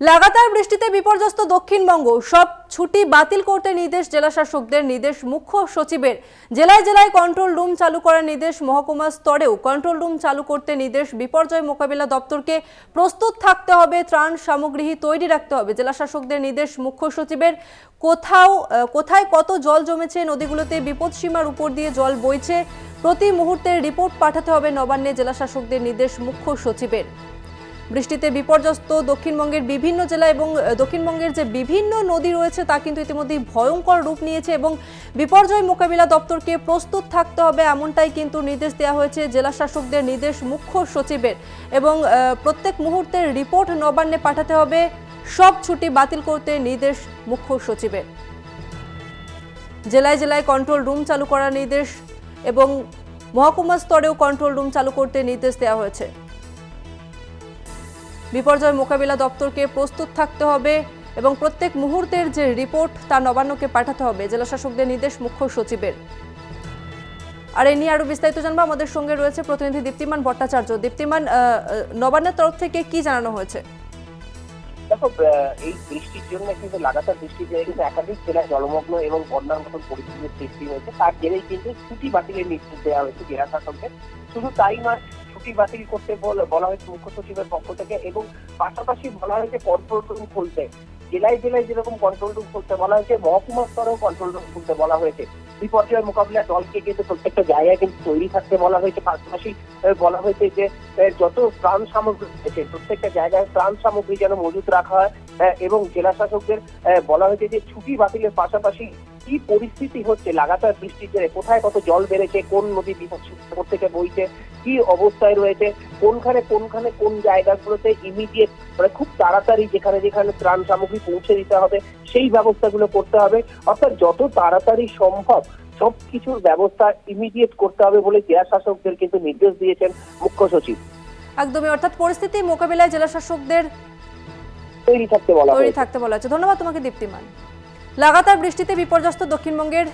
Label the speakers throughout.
Speaker 1: লাগাতার বৃষ্টিতে বিপর্যস্ত দক্ষিণবঙ্গ। সব ছুটি বাতিল করতে নির্দেশ জেলা শাসকদের নির্দেশ মুখ্য সচিবের। জেলায় জেলায় কন্ট্রোল রুম চালু করার নির্দেশ মহকুমা স্তরেও কন্ট্রোল রুম চালু করতে নির্দেশ বিপর্যয় মোকাবিলা দপ্তরকে প্রস্তুত থাকতে হবে, ত্রাণ সামগ্রী তৈরি রাখতে হবে। জেলা শাসকদের নির্দেশ মুখ্য সচিবের। কোথাও কোথায় কত জল জমেছে, নদীগুলোতে বিপদসীমার উপর দিয়ে জল বইছে, প্রতি মুহূর্তে রিপোর্ট পাঠাতে হবে নবান্নে জেলা শাসকদের নির্দেশ মুখ্য সচিবের। বৃষ্টিতে বিপর্যস্ত দক্ষিণবঙ্গের বিভিন্ন জেলা এবং দক্ষিণবঙ্গের যে বিভিন্ন নদী রয়েছে তা কিন্তু ইতিমধ্যেই ভয়ঙ্কর রূপ নিয়েছে এবং বিপর্যয় মোকাবিলা দপ্তরকে প্রস্তুত থাকতে হবে এমনটাই কিন্তু নির্দেশ দেওয়া হয়েছে জেলা শাসকদের নির্দেশ মুখ্য সচিবের এবং প্রত্যেক মুহূর্তের রিপোর্ট নবান্নে পাঠাতে হবে। সব ছুটি বাতিল করতে নির্দেশ মুখ্য সচিবের। জেলায় জেলায় কন্ট্রোল রুম চালু করার নির্দেশ এবং মহকুমা স্তরেও কন্ট্রোল রুম চালু করতে নির্দেশ দেওয়া হয়েছে। বিপর্যয় মোকাবিলা দপ্তরকে প্রস্তুত থাকতে হবে এবং প্রত্যেক মুহূর্তের যে রিপোর্ট, তা নবান্নকে পাঠাতে হবে, জেলা শাসকদের নির্দেশ মুখ্য সচিবের। আর এ নিয়ে আরও বিস্তারিত জানব। আমাদের সঙ্গে রয়েছে প্রতিনিধি দীপ্তিমান ভট্টাচার্য। দীপ্তিমান নবান্নের তরফ থেকে কি জানানো হয়েছে?
Speaker 2: দেখো এই বৃষ্টির জন্য কিন্তু লাগাতার বৃষ্টির জন্য কিন্তু একাধিক জেলায় জলমগ্ন এবং বন্যার মতন পরিস্থিতির সৃষ্টি হয়েছে। তার জেরেই কিন্তু ছুটি বাতিলের নির্দেশ দেওয়া হয়েছে জেলা শাসকদের। শুধু তাই নয় ছুটি বাতিল করতে বল- হয়েছে মুখ্য সচিবের পক্ষ থেকে এবং পাশাপাশি বলা হয়েছে কন্ট্রোল রুম খুলতে। জেলায় জেলায় যেরকম কন্ট্রোল রুম খুলতে বলা হয়েছে, মহকুমা স্তরেও কন্ট্রোল রুম খুলতে বলা হয়েছে। বিপর্যয় মোকাবিলা দলকে কিন্তু প্রত্যেকটা জায়গায় কিন্তু তৈরি থাকতে বলা হয়েছে। পাশাপাশি বলা হয়েছে যে যত ত্রাণ সামগ্রী রয়েছে, প্রত্যেকটা জায়গায় ত্রাণ সামগ্রী যেন মজুত রাখা হয় এবং জেলা শাসকদের বলা হয়েছে যে ছুটি বাতিলের পাশাপাশি কি পরিস্থিতি হচ্ছে? লাগাতার বৃষ্টির জেরে কোথায় কত জল বেড়েছে? কোন নদী বিপদ থেকে বইছে? কি অবস্থায় রয়েছে? কোনখানে কোনখানে কোন জায়গাগুলোতে ইমিডিয়েট মানে খুব তাড়াতাড়ি যেখানে যেখানে ত্রাণ সামগ্রী পৌঁছে দিতে হবে সেই ব্যবস্থাগুলো করতে হবে। অর্থাৎ যত তাড়াতাড়ি সম্ভব সব কিছুর ব্যবস্থা ইমিডিয়েট করতে হবে বলে জেলা শাসকদের কিন্তু নির্দেশ দিয়েছেন মুখ্য সচিব।
Speaker 1: একদমই অর্থাৎ পরিস্থিতি মোকাবিলায় জেলা শাসকদের
Speaker 2: তৈরি থাকতে বলা
Speaker 1: তৈরি থাকতে বলা হয়েছে। ধন্যবাদ তোমাকে দীপ্তিমান। লাগাতার বৃষ্টিতে বিপর্যস্ত দক্ষিণবঙ্গের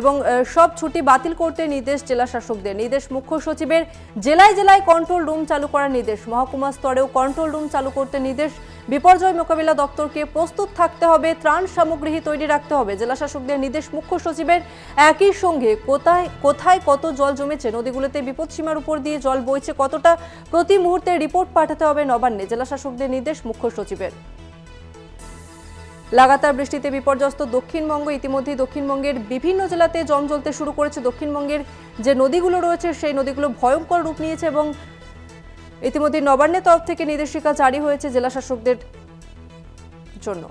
Speaker 1: এবং সব ছুটি বাতিল করতে নির্দেশ জেলা শাসকদের। নির্দেশ মুখ্য সচিবের জেলায় জেলায় কন্ট্রোল রুম চালু করার নির্দেশ। মহকুমা স্তরেও কন্ট্রোল রুম চালু করতে নির্দেশ। বিপর্যয় মোকাবিলা দপ্তরকে প্রস্তুত থাকতে হবে, ত্রাণ সামগ্রী তৈরি রাখতে হবে। জেলা শাসকদের নির্দেশ মুখ্য সচিবের একই সঙ্গে, কোথায় কোথায় কত জল জমেছে, নদীগুলোতে বিপদসীমার উপর দিয়ে জল বইছে কতটা, প্রতি মুহূর্তে রিপোর্ট পাঠাতে হবে নবান্নে। জেলা শাসকদের নির্দেশ মুখ্য সচিবের। লাগাতার বৃষ্টিতে বিপর্যস্ত দক্ষিণবঙ্গ। ইতিমধ্যে দক্ষিণবঙ্গের বিভিন্ন জেলাতে জম জ্বলতে শুরু করেছে। দক্ষিণবঙ্গের যে নদীগুলো রয়েছে, সেই নদীগুলো ভয়ঙ্কর রূপ নিয়েছে এবং ইতিমধ্যে নবান্নের তরফ থেকে নির্দেশিকা জারি হয়েছে জেলা শাসকদের জন্য।